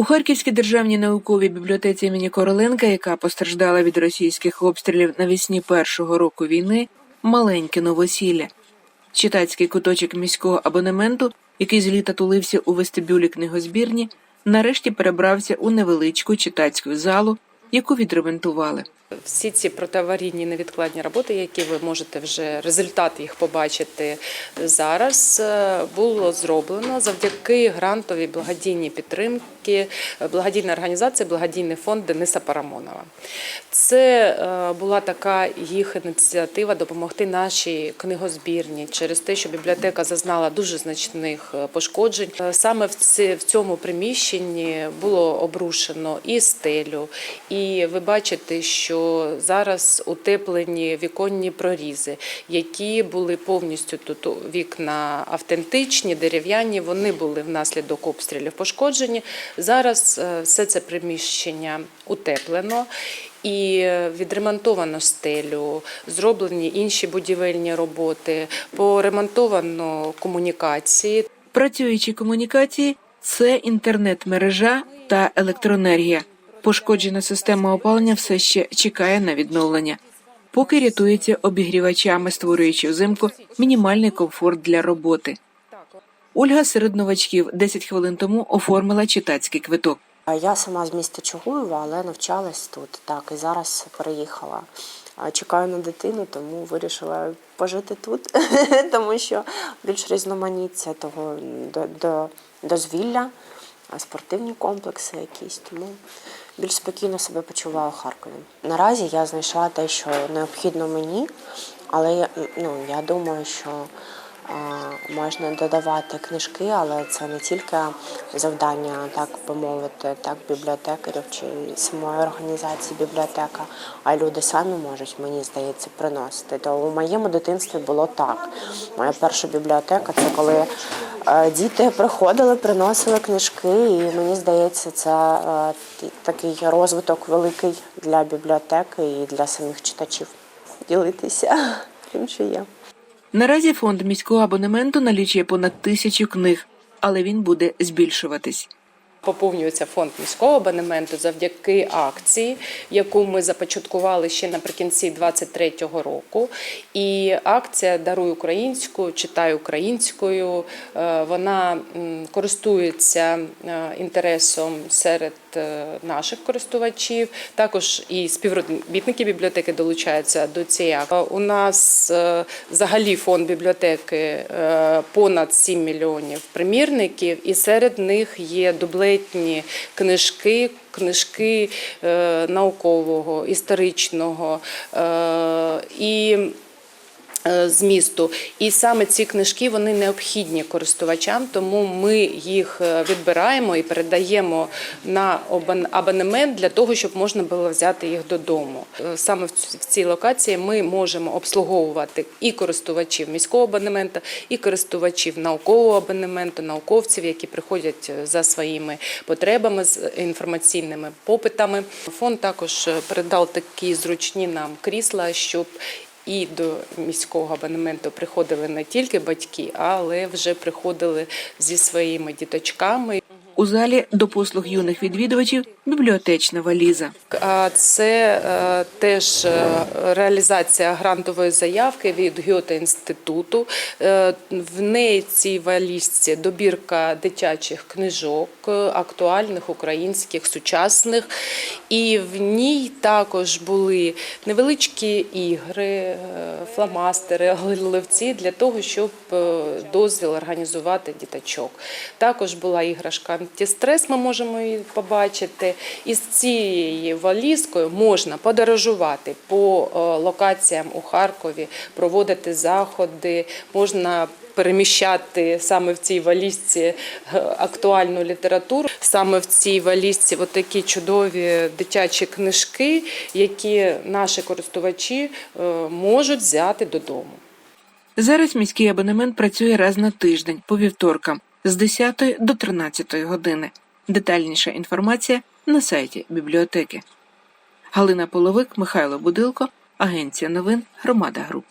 У Харківській державній науковій бібліотеці імені Короленка, яка постраждала від російських обстрілів навесні першого року війни, маленьке новосілля. Читацький куточок міського абонементу, який з літа тулився у вестибюлі книгозбірні, нарешті перебрався у невеличку читацьку залу, яку відремонтували. Всі ці протиаварійні невідкладні роботи, які ви можете вже результат їх побачити зараз, е, було зроблено завдяки грантовій благодійній підтримки е, благодійної організації Благодійний фонд Дениса Парамонова. Це е, була така їх ініціатива допомогти нашій книгозбірні через те, що бібліотека зазнала дуже значних пошкоджень. Саме в цьому приміщенні було обрушено і стелю, і ви бачите, що зараз утеплені віконні прорізи, які були повністю тут вікна автентичні, дерев'яні. Вони були внаслідок обстрілів пошкоджені. Зараз е, все це приміщення утеплено. І відремонтовано стелю, зроблені інші будівельні роботи, поремонтовано комунікації. Працюючі комунікації це інтернет-мережа та електроенергія. Пошкоджена система опалення все ще чекає на відновлення. Поки рятується обігрівачами, створюючи взимку мінімальний комфорт для роботи. Ольга серед новачків 10 хвилин тому оформила читацький квиток. Я сама з міста Чугуєва, але навчалась тут. Так, і зараз переїхала. Чекаю на дитину, тому вирішила пожити тут, тому що більш різноманіття того до, до, дозвілля, спортивні комплекси якісь. Тому більш спокійно себе почуваю в Харкові. Наразі я знайшла те, що необхідно мені, але ну, я думаю, що можна додавати книжки, але це не тільки завдання, так би мовити, так бібліотекарів чи самої організації бібліотека, а люди самі можуть, мені здається, приносити. То у моєму дитинстві було так. Моя перша бібліотека це коли е, діти приходили, приносили книжки, і мені здається, це е, такий розвиток великий для бібліотеки і для самих читачів. Ділитися тим, що є. Наразі фонд міського абонементу налічує понад тисячу книг, але він буде збільшуватись. Поповнюється фонд міського абонементу завдяки акції, яку ми започаткували ще наприкінці 2023 року. І акція Даруй українську, читай українською. Е, Вона користується е, інтересом серед е, наших користувачів. Також і співробітники бібліотеки долучаються до цієї акції. У нас взагалі фонд бібліотеки понад 7 мільйонів примірників, і серед них є дублетні книжки. Книжки е, наукового, історичного е, і змісту. І саме ці книжки вони необхідні користувачам, тому ми їх е, відбираємо і передаємо на абонемент для того, щоб можна було взяти їх додому. Е, Саме в цій локації ми можемо обслуговувати і користувачів міського абонементу, і користувачів наукового абонементу, науковців, які приходять е, за своїми потребами з інформаційними попитами. Фонд також е, передав такі зручні нам крісла, щоб і до міського абонементу приходили не тільки батьки, але вже приходили зі своїми діточками. У залі до послуг юних відвідувачів бібліотечна валіза. Це е, теж е, реалізація грантової заявки від Гьоте інституту. Е, В неї цій валізці добірка дитячих книжок, актуальних, українських, сучасних. І в ній також були невеличкі ігри, фломастери, голивці для того, щоб дозвіл організувати діточок. Також була іграшка антистрес, ми можемо її побачити. І з цією валізкою можна подорожувати по е, локаціям у Харкові, проводити заходи, можна переміщати саме в цій валізці е, актуальну літературу. Саме в цій валізці такі чудові дитячі книжки, які наші користувачі е, можуть взяти додому. Зараз міський абонемент працює раз на тиждень по вівторкам з 10 до 13 години. Детальніша інформація на сайті бібліотеки. Галина Половик, Михайло Будилко, Агенція новин Громада Груп.